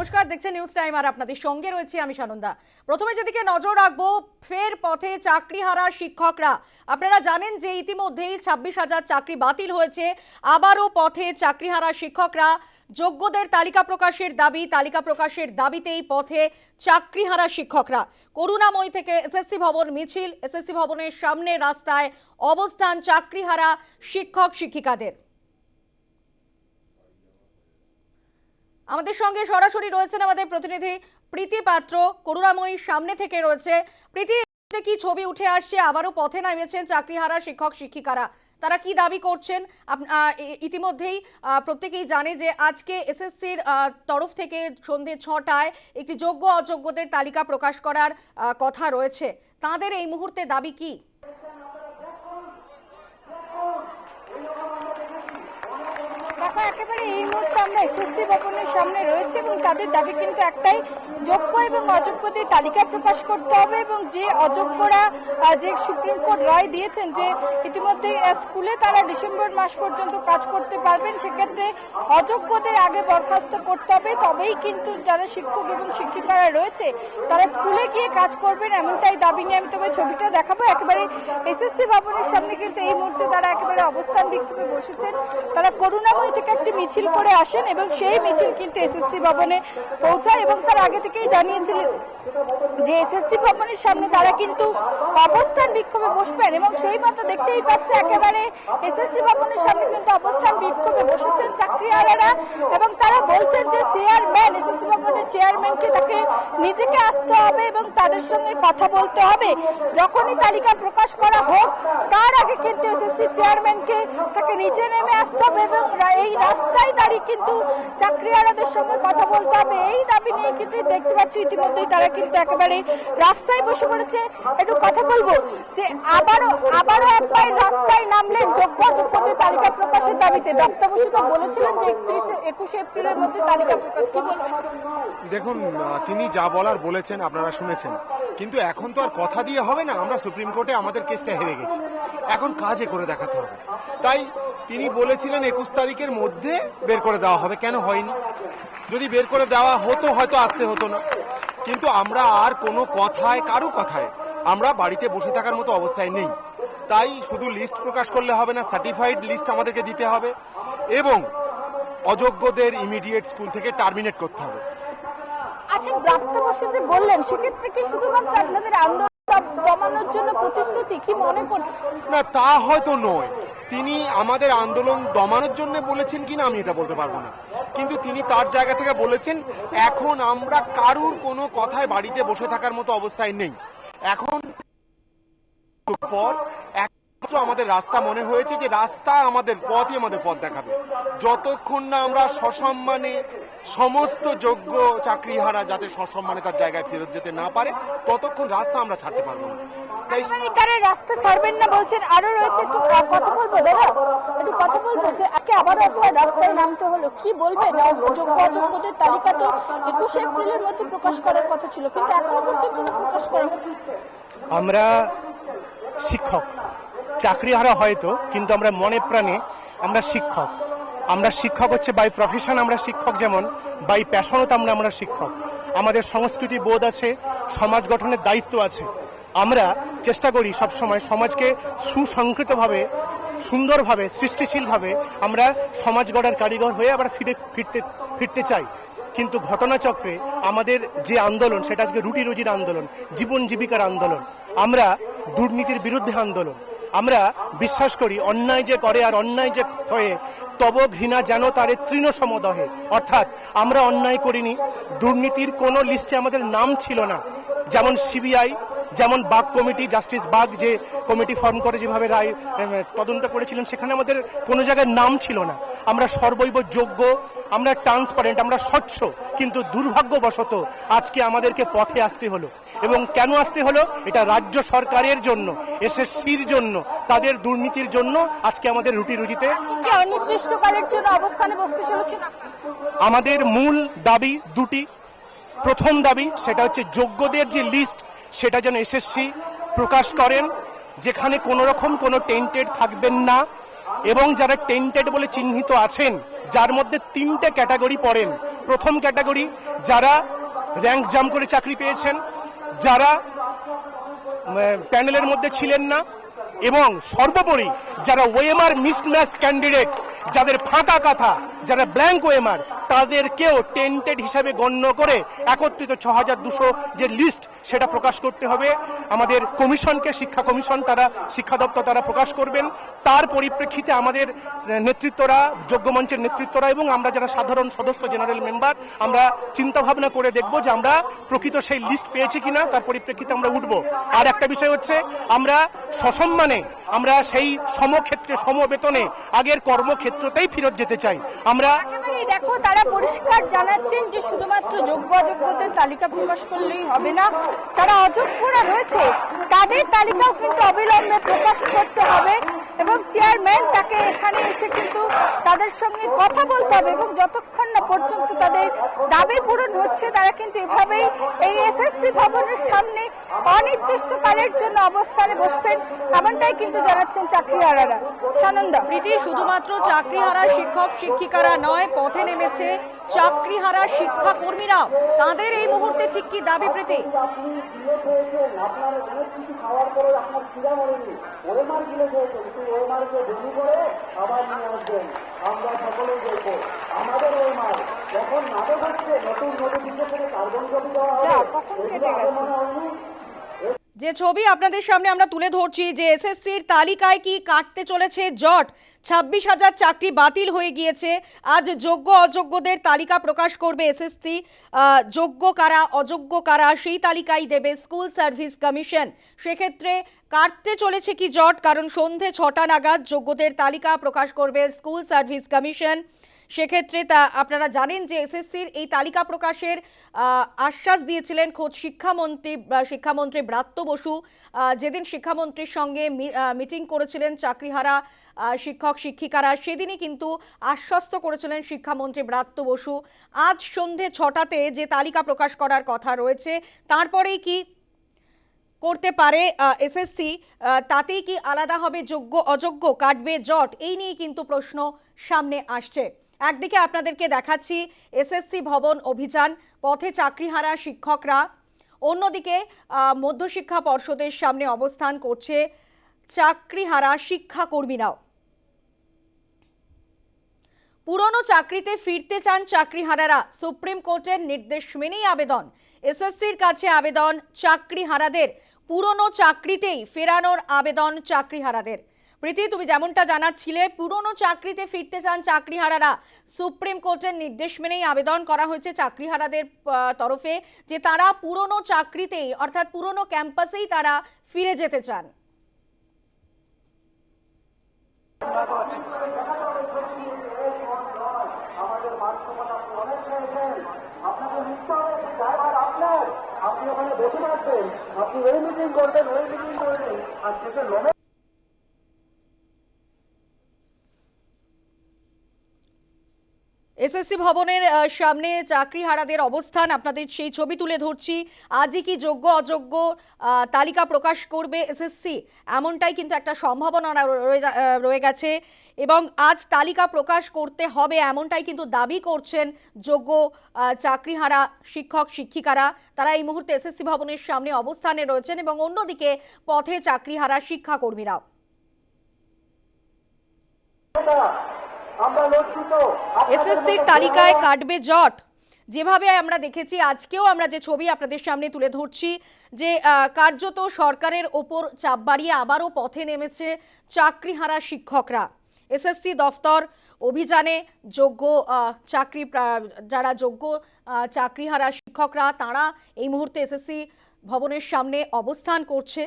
নমস্কার, দেখছেন news time আর আপনাদের সঙ্গে রয়েছে আমি সানন্দা। প্রথমে যেদিকে নজর রাখব, ফের পথে চাকরিহারা শিক্ষকরা। আপনারা জানেন যে ইতিমধ্যেই ছাব্বিশ হাজার চাকরি বাতিল হয়েছে। আবারও পথে চাকরিহারা শিক্ষকরা। যোগ্যদের তালিকা প্রকাশের দাবি, তালিকা প্রকাশের দাবিতেই পথে চাকরিহারা শিক্ষকরা। করুণাময়ী থেকে এসএসসি ভবন মিছিল, এসএসসি ভবনের সামনে রাস্তায় অবস্থান চাকরিহারা শিক্ষক শিক্ষিকাদের আমাদের সঙ্গে সরাসরি রয়েছেন আমাদের প্রতিনিধি প্রীতি পাত্র। করুণাময়ীর সামনে থেকে রয়েছে। প্রীতি কি ছবি উঠে আসছে? আবারও পথে নামিয়েছেন চাকরিহারা শিক্ষক, শিক্ষিকারা। তারা কি দাবি করছেন? ইতিমধ্যেই প্রত্যেকেই জানে যে আজকে এসএসসির তরফ থেকে সন্ধে ছটায় একটি যোগ্য অযোগ্যদের তালিকা প্রকাশ করার কথা রয়েছে। তাদের এই মুহূর্তে দাবি কি? দেখো একেবারে এই মুহূর্তে আমরা এসএসসি ভবনের সামনে রয়েছে এবং তাদের দাবি কিন্তু একটাই, যোগ্য এবং অযোগ্যদের তালিকা প্রকাশ করতে হবে এবং যে অযোগ্যরা যে সুপ্রিম কোর্ট রায় দিয়েছেন যে ইতিমধ্যে স্কুলে তারা ডিসেম্বর মাস পর্যন্ত কাজ করতে পারবেন, সেক্ষেত্রে অযোগ্যদের আগে বরখাস্ত করতে হবে। তবেই কিন্তু যারা শিক্ষক এবং শিক্ষিকারা রয়েছে, তারা স্কুলে গিয়ে কাজ করবেন এমনটাই দাবি নিয়ে আমি তবে ছবিটা দেখাবো। একেবারে এসএসসি ভবনের সামনে কিন্তু এই মুহূর্তে তারা একেবারে অবস্থান বিক্ষোভে বসেছেন। তারা করুণাময় থেকে একটি মিছিল করে আসেন এবং সেই মিছিল কিন্তু এসএসসি ভবনে পৌঁছায় এবং তার আগে থেকেই জানিয়েছিলেন যে এসএসসি ভবনের সামনে তারা কিন্তু অবস্থান বিক্ষোভে বসবেন এবং সেই মতো দেখতেই পাচ্ছে একেবারে এসএসসি ভবনের সামনে কিন্তু অবস্থান বিক্ষোভে বসেছেন চাকরিহারারা এবং তারা বলছেন যে চেয়ারম্যান, এসএসসি ভবনের চেয়ারম্যানকে তাকে নিজেকে আসতে হবে এবং তাদের সঙ্গে কথা বলতে হবে। যখনই তালিকা প্রকাশ করা হোক, তার আগে কিন্তু এসএসসি চেয়ারম্যানকে তাকে নিচে নেমে আসতে হবে এবং এই রাস্তায় দাঁড়িয়ে কিন্তু চাকরিহারাদের সঙ্গে কথা বলতে হবে। এই দাবি নিয়ে কিন্তু দেখতে পাচ্ছি ইতিমধ্যেই তারা কিন্তু একেবারে রাস্তায় বসে পড়েছে। একটু কথা বলব যে আবারও আবারও একবার রাস্তায় নামলেন যোগ্য যোগ্যদের তালিকা প্রকাশের দাবিতে। ডক্টর বসু তো বলেছিলেন যে একত্রিশে, একুশে এপ্রিলের মধ্যে তালিকা প্রকাশ কি দেখুন তিনি যা বলার বলেছেন আপনারা শুনেছেন। কিন্তু এখন তো আর কথা দিয়ে হবে না। আমরা সুপ্রিম কোর্টে আমাদের কেসটা হেরে গেছি। এখন কাজে করে দেখাতে হবে। তাই তিনি বলেছিলেন একুশ তারিখের মধ্যে বের করে দেওয়া হবে। কেন হয়নি? যদি বের করে দেওয়া হতো, হয়তো আসতে হতো না। কিন্তু আমরা আর কোনো কথায়, কারও কথায় আমরা বাড়িতে বসে থাকার মতো অবস্থায় নেই। তাই শুধু লিস্ট প্রকাশ করলে হবে না সার্টিফাইড লিস্ট আমাদেরকে দিতে হবে এবং অযোগ্যদের ইমিডিয়েট স্কুল থেকে টার্মিনেট করতে হবে। আচ্ছা যে বললেন, সেক্ষেত্রে কি শুধুমাত্র আপনাদের আন্দোলন দমানোর জন্য প্রতিশ্রুতি কি মনে করছেন না, তা হয়তো নয়। তিনি আমাদের আন্দোলন দমানোর জন্য বলেছেন কিনা আমি এটা বলতে পারব না। কিন্তু তিনি তার জায়গা থেকে বলেছেন, এখন আমরা কারুর কোনো কথায় বাড়িতে বসে থাকার মতো অবস্থায় নেই। এখন পর একমাত্র আমাদের রাস্তা মনে হয়েছে যে রাস্তা আমাদের পথই আমাদের পথ দেখাবে। যতক্ষণ না আমরা সসম্মানে সমস্ত যোগ্য চাকরিহারা যাতে সসম্মানে তার জায়গায় ফেরত যেতে না পারে ততক্ষণ রাস্তা আমরা ছাড়তে পারব না। রাস্তা ছাড়বেন না বলছেন আরও রয়েছে একটু কথা বলব দাদা? একটু কথা বলব যে আজকে আবারও একবার রাস্তায় নামতে হলো। কি বলবেন আহ, যোগ্য অযোগ্যদের তালিকা তো একুশে এপ্রিলের মধ্যে প্রকাশ করার কথা ছিল কিন্তু এখনও পর্যন্ত প্রকাশ করা আমরা শিক্ষক। চাকরিহারা হয়তো, কিন্তু আমরা মনে প্রাণে আমরা শিক্ষক। আমরা শিক্ষক হচ্ছে বাই প্রফেশন আমরা শিক্ষক যেমন বাই প্যাশনত আমরা আমরা শিক্ষক। আমাদের সংস্কৃতি বোধ আছে, সমাজ গঠনের দায়িত্ব আছে। আমরা চেষ্টা করি সবসময় সমাজকে সুসংকৃতভাবে, সুন্দরভাবে, সৃষ্টিশীলভাবে আমরা সমাজ গড়ার কারিগর হয়ে আবার ফিরে ফিরতে ফিরতে চাই। কিন্তু ঘটনাচক্রে আমাদের যে আন্দোলন, সেটা আজকে রুটি রুজির আন্দোলন, জীবন জীবিকার আন্দোলন। আমরা দুর্নীতির বিরুদ্ধে আন্দোলন। আমরা বিশ্বাস করি, অন্যায় যে করে আর অন্যায় যে হয়ে, তব ঘৃণা যেন তারে তৃণ সমদহে অর্থাৎ আমরা অন্যায় করিনি। দুর্নীতির কোনো লিস্টে আমাদের নাম ছিল না। যেমন সিবিআই যেমন বাগ কমিটি জাস্টিস বাগ যে কমিটি ফর্ম করে যেভাবে রায় তদন্ত করেছিলেন সেখানে আমাদের কোনো জায়গায় নাম ছিল না। আমরা সর্বৈব যোগ্য আমরা ট্রান্সপারেন্ট আমরা স্বচ্ছ কিন্তু দুর্ভাগ্যবশত আজকে আমাদেরকে পথে আসতে হলো। এবং কেন আসতে হলো? এটা রাজ্য সরকারের জন্য এসএসসির জন্য তাদের দুর্নীতির জন্য আজকে আমাদের রুটি রুজিতে অনির্দিষ্টকালের জন্য অবস্থানে বসতে চলেছেন আমাদের মূল দাবি দুটি। প্রথম দাবি সেটা হচ্ছে যোগ্যদের যে লিস্ট সেটা যেন এসএসসি প্রকাশ করেন, যেখানে কোনো রকম কোনো টেন্টেড থাকবেন না এবং যারা টেন্টেড বলে চিহ্নিত আছেন, যার মধ্যে তিনটে ক্যাটাগরি পড়েন। প্রথম ক্যাটাগরি যারা র্যাঙ্ক জাম করে চাকরি পেয়েছেন, যারা প্যানেলের মধ্যে ছিলেন না, এবং সর্বোপরি যারা ওয়েমার মিসম্যাচ ক্যান্ডিডেট যাদের ফাঁকা কথা, যারা ব্ল্যাঙ্ক ওয়েমার তাদেরকেও টেন্টেড হিসাবে গণ্য করে একত্রিত ছ হাজার দুশো যে লিস্ট সেটা প্রকাশ করতে হবে। আমাদের কমিশনকে, শিক্ষা কমিশন, তারা শিক্ষা দপ্তর তারা প্রকাশ করবেন। তার পরিপ্রেক্ষিতে আমাদের নেতৃত্বরা, যোগ্য মঞ্চের নেতৃত্বরা এবং আমরা যারা সাধারণ সদস্য জেনারেল মেম্বার আমরা চিন্তা ভাবনা করে দেখব যে আমরা প্রকৃত সেই লিস্ট পেয়েছি কিনা, তার পরিপ্রেক্ষিতে আমরা উঠব। আর একটা বিষয় হচ্ছে, আমরা সসম্মানে আমরা সেই সমক্ষেত্রে, সমবেতনে আগের কর্মক্ষেত্রতেই ফেরত যেতে চাই। আমরা একেবারেই দেখো, তারা পরিষ্কার জানাচ্ছেন যে শুধুমাত্র যোগ্য অযোগ্যদের তালিকা প্রকাশ করলেই হবে না, যারা অযোগ্যরা রয়েছে, তাদের তালিকাও কিন্তু অবিলম্বে প্রকাশ করতে হবে। চেয়ারম্যান, তাকে এখানে এসে কিন্তু তাদের সঙ্গে কথা বলতে হবে এবং যতক্ষণ না পর্যন্ত তাদের দাবি পূরণ হচ্ছে, তারা কিন্তু এভাবেই এই এসএসসি ভবনের সামনে অনির্দিষ্টকালের জন্য অবস্থানে বসবেন। এমনটাই কিন্তু জানাচ্ছেন চাকরিহারারা। সানন্দা। প্রীতি, শুধুমাত্র চাকরিহারা শিক্ষক শিক্ষিকারা নয়, পথে নেমেছে চাকরিহারা শিক্ষা কর্মীরাও তাদের এই মুহূর্তে ঠিক কি দাবি প্রীতি কখন কেটে গেছে? যে ছবি আপনাদের সামনে আমরা তুলে ধরছি, যে এসএসসির তালিকায় কি কাটতে চলেছে জট? ছাব্বিশ হাজার চাকরি বাতিল হয়ে গিয়েছে। আজ যোগ্য অযোগ্যদের তালিকা প্রকাশ করবে এসএসসি। যোগ্য কারা, অযোগ্য কারা, সেই তালিকাই দেবে স্কুল সার্ভিস কমিশন। সেক্ষেত্রে কাটতে চলেছে কি জট? কারণ সন্ধে ছটা নাগাদ যোগ্যদের তালিকা প্রকাশ করবে স্কুল সার্ভিস কমিশন। সেক্ষেত্রে তা আপনারা জানেন যে এসএসসির এই তালিকা প্রকাশের আশ্বাস দিয়েছিলেন খোদ শিক্ষামন্ত্রী শিক্ষামন্ত্রী ব্রাত্য বসু। যেদিন শিক্ষামন্ত্রীর সঙ্গে মিটিং করেছিলেন চাকরিহারা শিক্ষক, শিক্ষিকারা, সেদিনই কিন্তু আশ্বস্ত করেছিলেন শিক্ষামন্ত্রী ব্রাত্য বসু। আজ সন্ধে ছটাতে যে তালিকা প্রকাশ করার কথা রয়েছে, তারপরেই কি করতে পারে এসএসসি? তাতেই কি আলাদা হবে যোগ্য, অযোগ্য, কাটবে জট? এই নিয়ে কিন্তু প্রশ্ন সামনে আসছে। একদিকে আপনাদেরকে দেখাচ্ছি এসএসসি ভবন অভিযান, পথে চাকরিহারা শিক্ষকরা। অন্যদিকে মধ্যশিক্ষা পর্ষদের সামনে অবস্থান করছে চাকরিহারা শিক্ষাকর্মীরাও। পুরনো চাকরিতে ফিরতে চান চাকরিহারারা, সুপ্রিম কোর্টের নির্দেশ মেনেই আবেদন। এসএসসির কাছে আবেদন চাকরিহারাদের, পুরনো চাকরিতেই ফেরানোর আবেদন চাকরিহারাদের। প্রীতি, তুমি যেমনটা জানাচ্ছিলে, পুরনো চাকরিতে ফিরতে চান চাকরিহারারা। সুপ্রিম কোর্টের নির্দেশ মেনেই আবেদন করা হয়েছে চাকরিহারাদের তরফে যে তারা পুরনো চাকরিতেই, অর্থাৎ পুরনো ক্যাম্পাসেই তারা ফিরে যেতে চান। আপনি ওখানে বসে থাকবেন। আপনি ওই মিটিং করবেন, ওই মিটিং করবেন। আর শেষে এসএসসি ভবনের সামনে চাকরিহারাদের অবস্থান। আপনাদের সেই ছবি তুলে ধরছি। আজই কি যোগ্য, অযোগ্য তালিকা প্রকাশ করবে এসএসসি? এমনটাই কিন্তু একটা সম্ভাবনা রয়ে গেছে। এবং আজ তালিকা প্রকাশ করতে হবে এমনটাই কিন্তু দাবি করছেন যোগ্য চাকরিহারা শিক্ষক, শিক্ষিকারা। তারা এই মুহূর্তে এসএসসি ভবনের সামনে অবস্থানে রয়েছেন এবং অন্যদিকে পথে চাকরিহারা শিক্ষাকর্মীরাও। এসএসসির তালিকায় কাটবে জট। যেভাবে আমরা দেখেছি আজকেও আমরা যে ছবি আপনাদের সামনে তুলে ধরছি যে কার্যত সরকারের ওপর চাপ বাড়িয়ে আবারও পথে নেমেছে চাকরিহারা শিক্ষকরা। এসএসসি দফতর অভিযানে যোগ্য চাকরি যারা যোগ্য চাকরিহারা শিক্ষকরা তারা এই মুহূর্তে এসএসসি ভবনের সামনে অবস্থান করছে।